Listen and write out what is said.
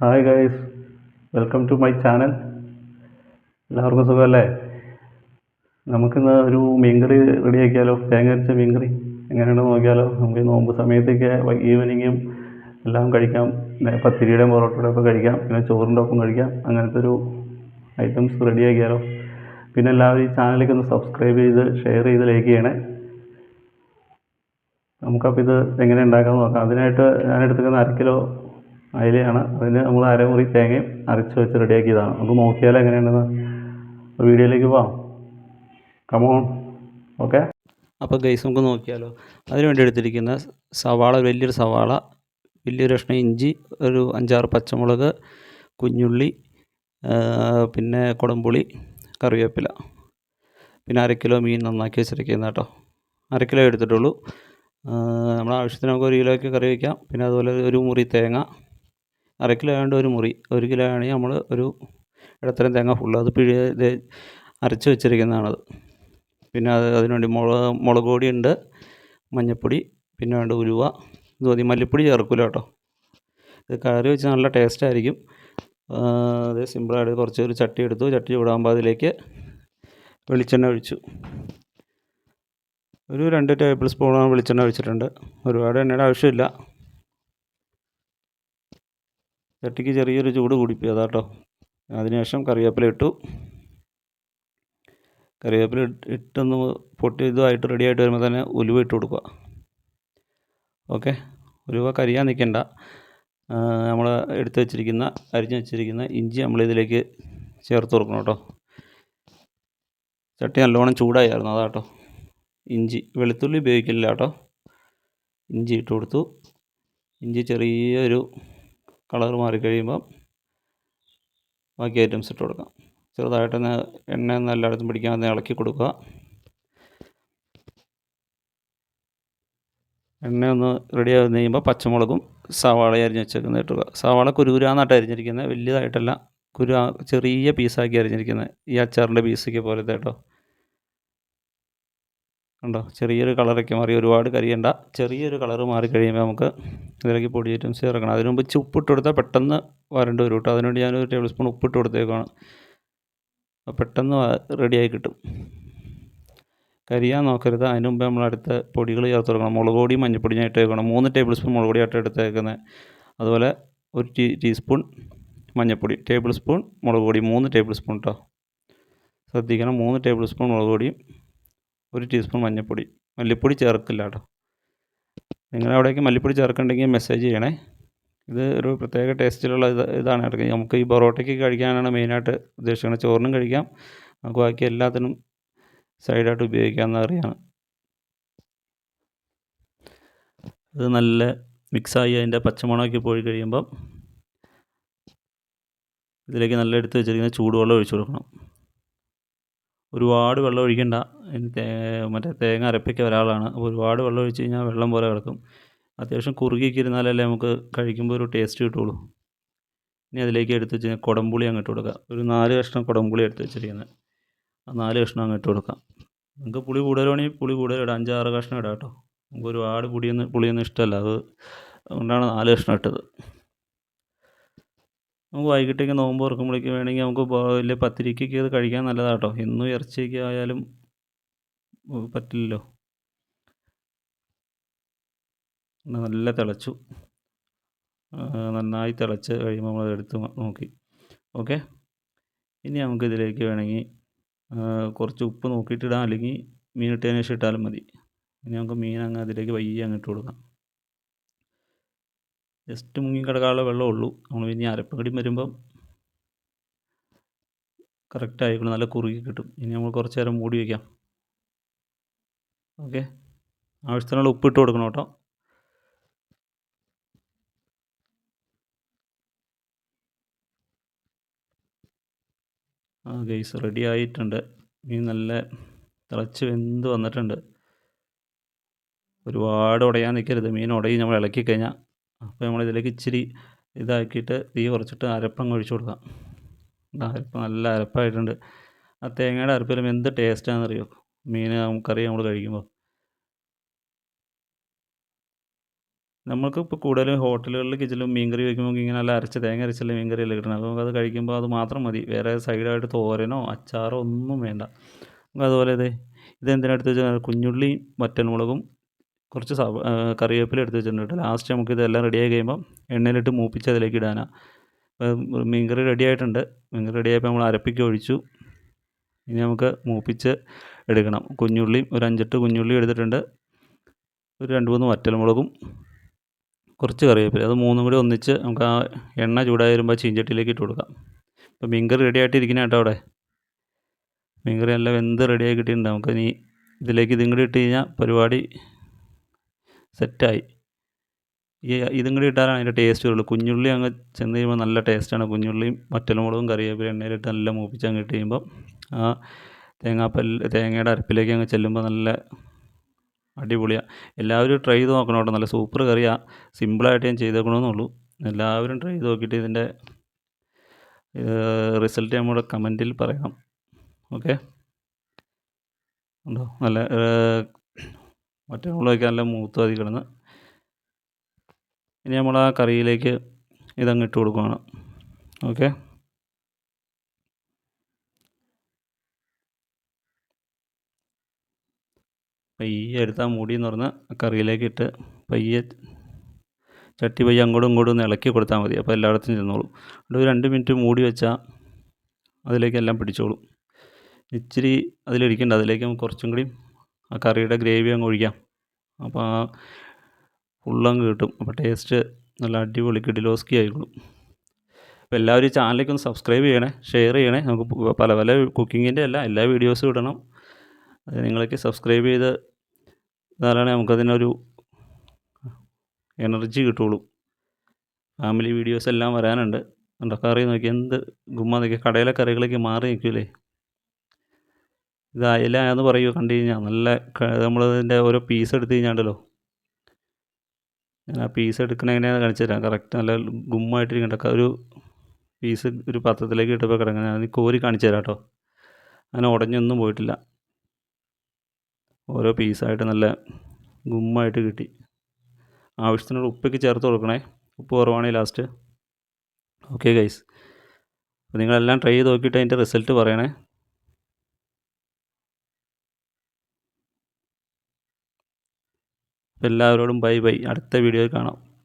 Hi guys welcome to my channel എല്ലാവർക്കും സുഖമല്ലേ? നമുക്കിന്ന് ഒരു മീൻകറി റെഡിയാക്കിയാലോ തേങ്ങ അരച്ച മീൻകറി എങ്ങനെയാണെന്ന് നോക്കിയാലോ? നമുക്ക് നോമ്പ് സമയത്തൊക്കെ ഈവനിങ്ങും എല്ലാം കഴിക്കാം. പത്തിരിയുടെയും പൊറോട്ടയുടെ ഒക്കെ കഴിക്കാം. പിന്നെ ചോറിന്റെ ഒപ്പം കഴിക്കാം. അങ്ങനത്തെ ഒരു ഐറ്റംസ് റെഡിയാക്കിയാലോ പിന്നെ എല്ലാവരും ഈ ചാനലിലേക്ക് ഒന്ന് സബ്സ്ക്രൈബ് ചെയ്ത് ഷെയർ ചെയ്ത് ലൈക്ക് ചെയ്യണേ. നമുക്കപ്പോൾ ഇത് എങ്ങനെ ഉണ്ടാക്കാമെന്ന് നോക്കാം. അതിനായിട്ട് ഞാൻ എടുത്തിരിക്കുന്ന അര കിലോ അയിലയാണ്. അതിന് നമ്മൾ അരമുറി തേങ്ങയും അരച്ച് വെച്ച് റെഡിയാക്കിയതാണ്. നമുക്ക് നോക്കിയാൽ എങ്ങനെയുണ്ടെന്ന് വീഡിയോയിലേക്ക് പോവാം. കമോൺ ഓക്കെ അപ്പോൾ ഗൈസ് നമുക്ക് നോക്കിയാലോ. അതിന് വേണ്ടി എടുത്തിരിക്കുന്ന സവാള വലിയൊരു സവാള വലിയൊരു കഷ്ണം ഇഞ്ചി ഒരു അഞ്ചാറ് പച്ചമുളക് കുഞ്ഞുള്ളി പിന്നെ കുടംപുളി കറിവേപ്പില. പിന്നെ അര കിലോ മീൻ നന്നാക്കി വെച്ചിരിക്കുന്ന കേട്ടോ. അര കിലോ എടുത്തിട്ടുള്ളൂ. നമ്മുടെ ആവശ്യത്തിന് നമുക്ക് ഒരു കിലോയ്ക്ക് കറി വയ്ക്കാം പിന്നെ അതുപോലെ ഒരു മുറി തേങ്ങ അര കിലോ ആയതുകൊണ്ട് ഒരു മുറി ഒരു കിലോ ആണെങ്കിൽ നമ്മൾ ഒരു ഇടത്തരം തേങ്ങ ഫുള്ള് അത് പിഴി അരച്ച് വെച്ചിരിക്കുന്നതാണത്. പിന്നെ അത് അതിനുവേണ്ടി മുളക് മുളക് പൊടി ഉണ്ട് മഞ്ഞൾപ്പൊടി പിന്നെ വേണ്ട ഉലുവ ഇത് മതി മല്ലിപ്പൊടി ചേർക്കില്ല കേട്ടോ. ഇത് കറി വെച്ച് നല്ല ടേസ്റ്റ് ആയിരിക്കും. ആ, അത് സിമ്പിളായിട്ട് കുറച്ച് ഒരു ചട്ടി എടുത്തു. ചട്ടി ചൂടാകുമ്പോൾ അതിലേക്ക് വെളിച്ചെണ്ണ ഒഴിച്ചു. ഒരു രണ്ട് ടേബിൾ സ്പൂണോളം വെളിച്ചെണ്ണ ഒഴിച്ചിട്ടുണ്ട്. ഒരുപാട് എണ്ണയുടെ ആവശ്യമില്ല. ചട്ടിക്ക് ചെറിയൊരു ചൂട് കൂടിപ്പോയി. അതാട്ടോ അതിനുശേഷം കറിവേപ്പില ഇട്ടു. കറിവേപ്പില ഇട്ട് ഇട്ടൊന്ന് പൊട്ടി ഇതുമായിട്ട് റെഡി ആയിട്ട് വരുമ്പോൾ തന്നെ ഉലുവ ഇട്ട് കൊടുക്കുക. ഓക്കെ ഉലുവ കരിയാൻ നിൽക്കണ്ട നമ്മൾ എടുത്തു വെച്ചിരിക്കുന്ന അരിഞ്ഞു വെച്ചിരിക്കുന്ന ഇഞ്ചി നമ്മൾ ഇതിലേക്ക് ചേർത്ത് കൊടുക്കണം കേട്ടോ ചട്ടി നല്ലോണം ചൂടായിരുന്നു. അതാട്ടോ ഇഞ്ചി വെളുത്തുള്ളി ഉപയോഗിക്കില്ല കേട്ടോ ഇഞ്ചി ഇട്ട് കൊടുത്തു. ഇഞ്ചി ചെറിയൊരു കളർ മാറി കഴിയുമ്പം ബാക്കി ഐറ്റംസ് ഇട്ട് കൊടുക്കാം. ചെറുതായിട്ടൊന്ന് എണ്ണ ഒന്ന് എല്ലായിടത്തും പിടിക്കാൻ ഒന്ന് ഇളക്കി കൊടുക്കുക. എണ്ണ ഒന്ന് റെഡി കഴിയുമ്പോൾ പച്ചമുളകും സവാളയും അരിഞ്ഞ് വെച്ചേക്കുന്നത് ഇട്ടുക സവാള കുരുകുരാന്നായിട്ട് അരിഞ്ഞിരിക്കുന്നത്. വലിയതായിട്ടല്ല കുരു ചെറിയ പീസാക്കി അരിഞ്ഞിരിക്കുന്നത്. ഈ അച്ചാറിന്റെ പീസൊക്കെ പോലത്തെ കേട്ടോ. കണ്ടോ? ചെറിയൊരു കളറൊക്കെ മാറി. ഒരുപാട് കരിയണ്ട. ചെറിയൊരു കളറ് മാറി കഴിയുമ്പോൾ നമുക്ക് ഇതിലേക്ക് പൊടി ഐറ്റംസ് ചേർക്കണം. അതിന് മുമ്പ് ഉപ്പിട്ട് കൊടുത്താൽ പെട്ടെന്ന് വരേണ്ടി വരും കേട്ടോ. അതിനുവേണ്ടി ഞാനൊരു ടേബിൾ സ്പൂൺ ഉപ്പിട്ട് കൊടുത്തേക്കാണ് പെട്ടെന്ന് റെഡിയായി കിട്ടും. കരിയാൻ നോക്കരുത്. അതിന് മുമ്പ് നമ്മൾ അടുത്ത പൊടികൾ ചേർത്ത് കൊടുക്കണം. മുളക് പൊടി മഞ്ഞൾപ്പൊടി ഞാൻ ഇട്ടേക്കണം മൂന്ന് ടേബിൾ സ്പൂൺ മുളക് പൊടിയായിട്ട് എടുത്തേക്കുന്നത് അതുപോലെ ഒരു ടീ ടീസ്പൂൺ മഞ്ഞൾപ്പൊടി ടേബിൾ സ്പൂൺ മുളക് പൊടി മൂന്ന് ടേബിൾ സ്പൂൺ കേട്ടോ ശ്രദ്ധിക്കണം. മൂന്ന് ടേബിൾ സ്പൂൺ മുളക് പൊടിയും ഒരു ടീസ്പൂൺ മഞ്ഞൾപ്പൊടി മല്ലിപ്പൊടി ചേർക്കില്ല കേട്ടോ. നിങ്ങളുടെ അവിടേക്ക് മല്ലിപ്പൊടി ചേർക്കണ്ടെങ്കിൽ മെസ്സേജ് ചെയ്യണേ. ഇത് ഒരു പ്രത്യേക ടേസ്റ്റിലുള്ള ഇത് ഇതാണ് ഇടയ്ക്ക് നമുക്ക് ഈ പൊറോട്ടയ്ക്ക് കഴിക്കാനാണ് മെയിനായിട്ട് ഉദ്ദേശിക്കുന്നത് ചോറിനും കഴിക്കാം. നമുക്ക് ബാക്കി എല്ലാത്തിനും സൈഡായിട്ട് ഉപയോഗിക്കാവുന്ന കറിയാണ്. ഇത് നല്ല മിക്സായി അതിന്റെ പച്ചമുളകൊക്കെ പോയി കഴിയുമ്പം ഇതിലേക്ക് നല്ല എടുത്ത് വെച്ചിരിക്കുന്ന ചൂടുവെള്ളം ഒഴിച്ചു കൊടുക്കണം. ഒരുപാട് വെള്ളം ഒഴിക്കണ്ട. മറ്റേ തേങ്ങ അരപ്പിക്ക ഒരാളാണ്. അപ്പോൾ ഒരുപാട് വെള്ളം ഒഴിച്ച് കഴിഞ്ഞാൽ വെള്ളം പോലെ കിടക്കും. അത്യാവശ്യം കുറുകിയൊക്കെ ഇരുന്നാലല്ലേ നമുക്ക് കഴിക്കുമ്പോൾ ഒരു ടേസ്റ്റ് കിട്ടുള്ളൂ. ഇനി അതിലേക്ക് എടുത്ത് വെച്ച് കുടംപുളി അങ്ങ് ഇട്ട് കൊടുക്കുക ഒരു നാല് കഷ്ണം കുടംപുളി എടുത്ത് വെച്ചിരിക്കുന്നത് ആ നാല് കഷ്ണം അങ്ങ് ഇട്ട് കൊടുക്കാം. നിങ്ങൾക്ക് പുളി കൂടുതലാണെങ്കിൽ പുളി കൂടുതൽ ഇടാം. അഞ്ചാറ് കഷ്ണം ഇടാം കേട്ടോ. നമുക്ക് ഒരുപാട് പുളിയൊന്നും പുളിയൊന്നും ഇഷ്ടമല്ല. അത് അതുകൊണ്ടാണ് നാല് കഷ്ണം ഇട്ടത്. നമുക്ക് വൈകിട്ടേക്ക് നോമ്പ് തുറക്കുമ്പോഴേക്ക് വേണമെങ്കിൽ നമുക്ക് വലിയ പത്തിരിക്കൊക്കെ അത് കഴിക്കാൻ നല്ലതാണ് കേട്ടോ എന്നും ഇറച്ചിയൊക്കെ ആയാലും പറ്റില്ലല്ലോ. നല്ല തിളച്ചു. നന്നായി തിളച്ച് കഴിയുമ്പോൾ നമ്മൾ എടുത്ത് നോക്കി. ഓക്കെ? ഇനി നമുക്ക് ഇതിലേക്ക് വേണമെങ്കിൽ കുറച്ച് ഉപ്പ് നോക്കിയിട്ട് ഇടാം. അല്ലെങ്കിൽ മീൻ ഇട്ടതിന് ശേഷം ഇട്ടാലും മതി. ഇനി നമുക്ക് മീൻ അങ്ങ് അതിലേക്ക് വയ്യ അങ്ങ് ഇട്ട് കൊടുക്കാം. ജസ്റ്റ് മുങ്ങി കിടക്കാനുള്ള വെള്ളമേ ഉള്ളൂ. നമ്മൾ ഇനി അരപ്പകടി വരുമ്പം കറക്റ്റ് ആയിക്കോളും നല്ല കുറുകി കിട്ടും. ഇനി നമ്മൾ കുറച്ച് നേരം മൂടി വയ്ക്കാം ഓക്കെ ആവശ്യത്തിനുള്ള ഉപ്പ് ഇട്ട് കൊടുക്കണം കേട്ടോ. ആ ഗൈസ് റെഡി ആയിട്ടുണ്ട്. ഇനി നല്ല തിളച്ച് വെന്ത് വന്നിട്ടുണ്ട്. ഒരുപാട് ഉടയാൻ നിൽക്കരുത് മീൻ ഉടയി നമ്മൾ ഇളക്കി കഴിഞ്ഞാൽ അപ്പോൾ നമ്മൾ ഇതിലേക്ക് ഇച്ചിരി ഇതാക്കിയിട്ട് തീ കുറച്ചിട്ട് അരപ്പങ്ങ് ഒഴിച്ചു കൊടുക്കാം. അരപ്പ് നല്ല അരപ്പായിട്ടുണ്ട്. ആ തേങ്ങയുടെ അരപ്പിലും എന്ത് ടേസ്റ്റാണെന്നറിയോ? മീൻ കറി നമ്മൾ കഴിക്കുമ്പോൾ നമ്മൾക്ക് ഇപ്പോൾ കൂടുതലും ഹോട്ടലുകളിലേക്ക് ചെല്ലും മീൻ കറി വയ്ക്കുമ്പോൾ ഇങ്ങനെ നല്ല അരച്ച് തേങ്ങ അരച്ചല്ല മീൻ കറിയല്ലേ കിട്ടണം. അപ്പോൾ നമുക്കത് കഴിക്കുമ്പോൾ അത് മാത്രം മതി. വേറെ സൈഡായിട്ട് തോരനോ അച്ചാറോ ഒന്നും വേണ്ട. അതുപോലെ ഇത് ഇതെന്തിനാ എടുത്ത് വെച്ചാൽ കുഞ്ഞുള്ളിയും വറ്റൽമുളകും കുറച്ച് സവ കറിവേപ്പില എടുത്ത് വെച്ചിട്ടുണ്ട് ലാസ്റ്റ് നമുക്ക് ഇതെല്ലാം റെഡിയായി കഴിയുമ്പോൾ എണ്ണയിലിട്ട് മൂപ്പിച്ച് അതിലേക്ക് ഇടാനാണ് അപ്പോൾ മീൻ കറി റെഡി ആയിട്ടുണ്ട്. മീൻ കറി റെഡി ആയപ്പോൾ നമ്മൾ അരപ്പിക്ക് ഒഴിച്ചു. ഇനി നമുക്ക് മൂപ്പിച്ച് എടുക്കണം. കുഞ്ഞുള്ളിയും ഒരു അഞ്ചെട്ട് കുഞ്ഞുള്ളി എടുത്തിട്ടുണ്ട്. ഒരു രണ്ട് മൂന്ന് വറ്റൽമുളകും കുറച്ച് കറിവേപ്പില. അത് മൂന്നും കൂടി ഒന്നിച്ച് നമുക്ക് ആ എണ്ണ ചൂടായി വരുമ്പോൾ ചീഞ്ചട്ടിയിലേക്ക് ഇട്ട് കൊടുക്കാം. അപ്പോൾ മീൻ കറി റെഡി ആയിട്ട് ഇരിക്കുന്ന കേട്ടോ അവിടെ. മീൻ കറി എല്ലാം വെന്ത് റെഡിയായി കിട്ടിയിട്ടുണ്ട്. നമുക്ക് ഇനി ഇതിലേക്ക് ഇതും കൂടി ഇട്ട് കഴിഞ്ഞാൽ പരിപാടി സെറ്റായി. ഈ ഇതും കൂടി ഇട്ടാലാണ് അതിന്റെ ടേസ്റ്റ് വരുള്ളൂ. കുഞ്ഞുള്ളി അങ്ങ് ചെന്ന് കഴിയുമ്പോൾ നല്ല ടേസ്റ്റാണ്. കുഞ്ഞുള്ളിയും വറ്റൽമുളകും കറിവേപ്പില എണ്ണയിലിട്ട് നല്ല മൂപ്പിച്ച് അങ്ങ് ഇട്ട് കഴിയുമ്പോൾ ആ തേങ്ങാപ്പല്ല് തേങ്ങയുടെ അരപ്പിലേക്ക് അങ്ങ് ചെല്ലുമ്പോൾ നല്ല അടിപൊളിയാണ് എല്ലാവരും ട്രൈ ചെയ്ത് നോക്കണം കേട്ടോ. നല്ല സൂപ്പർ കറിയാണ് സിമ്പിളായിട്ട് ഞാൻ ചെയ്തേക്കണമെന്നുള്ളൂ എല്ലാവരും ട്രൈ ചെയ്ത് നോക്കിയിട്ട് ഇതിന്റെ റിസൾട്ട് നമ്മുടെ കമന്റിൽ പറയണം ഓക്കെ? ഉണ്ടോ? നല്ല മറ്റേ മുളകൊക്കെ നല്ല മൂത്ത് അതി കിടന്ന് ഇനി നമ്മൾ ആ കറിയിലേക്ക് ഇതങ്ങ് ഇട്ട് കൊടുക്കുകയാണ്. ഓക്കെ? പയ്യെ എടുത്ത മുടി എന്ന് പറഞ്ഞാൽ കറിയിലേക്ക് ഇട്ട് പയ്യെ ചട്ടി പയ്യെ അങ്ങോട്ടും ഇങ്ങോട്ടും ഒന്ന് ഇളക്കി കൊടുത്താൽ മതി. അപ്പോൾ എല്ലായിടത്തും ചെന്നോളും. ഒരു രണ്ട് മിനിറ്റ് മൂടി വെച്ചാൽ അതിലേക്ക് എല്ലാം പിടിച്ചോളും. ഇച്ചിരി അതിലിരിക്കേണ്ട അതിലേക്ക് കുറച്ചും കൂടി ആ കറിയുടെ ഗ്രേവി അങ്ങ് ഒഴിക്കാം. അപ്പോൾ ആ ഫുള്ളങ്ങ് കിട്ടും. അപ്പോൾ ടേസ്റ്റ് നല്ല അടിപൊളി കിടിലോസ്കി ആയിക്കോളും. അപ്പോൾ എല്ലാവരും ചാനലിലേക്ക് ഒന്ന് സബ്സ്ക്രൈബ് ചെയ്യണേ ഷെയർ ചെയ്യണേ. നമുക്ക് പല പല കുക്കിങ്ങിന്റെ അല്ല എല്ലാ വീഡിയോസും ഇടണം. അത് നിങ്ങളൊക്കെ സബ്സ്ക്രൈബ് ചെയ്ത് എന്നാലാണ് നമുക്കതിനൊരു എനർജി കിട്ടുള്ളൂ. ഫാമിലി വീഡിയോസ് എല്ലാം വരാനുണ്ട്. കറി നോക്കി എന്ത് ഗുമ്മ നോക്കി. കടയിലെ കറികളൊക്കെ മാറി നിൽക്കില്ലേ? ഇത് അയല എന്ന് പറയുമോ കണ്ടു കഴിഞ്ഞാൽ നല്ല നമ്മളതിന്റെ ഓരോ പീസ് എടുത്തു കഴിഞ്ഞാണ്ടല്ലോ. ഞാൻ ആ പീസ് എടുക്കണ എങ്ങനെയാണ് കാണിച്ചു തരാം. കറക്റ്റ് നല്ല ഗുമ്മായിട്ടിരിക്കണ്ട. ഒരു പീസ് ഒരു പത്രത്തിലേക്ക് ഇട്ടപ്പോൾ കിടങ്ങനെ ഞാൻ കോരി കാണിച്ചു തരാം കേട്ടോ അങ്ങനെ ഉടഞ്ഞൊന്നും പോയിട്ടില്ല. ഓരോ പീസായിട്ട് നല്ല ഗുമ്മായിട്ട് കിട്ടി. ആവശ്യത്തിനുള്ള ഉപ്പൊക്കെ ചേർത്ത് കൊടുക്കണേ. ഉപ്പ് കുറവാണെങ്കിൽ ലാസ്റ്റ് ഓക്കെ ഗൈസ് അപ്പോൾ നിങ്ങളെല്ലാം ട്രൈ ചെയ്ത് നോക്കിയിട്ട് അതിന്റെ റിസൾട്ട് പറയണേ. എല്ലാവരോടും ബൈ ബൈ. അടുത്ത വീഡിയോയിൽ കാണാം.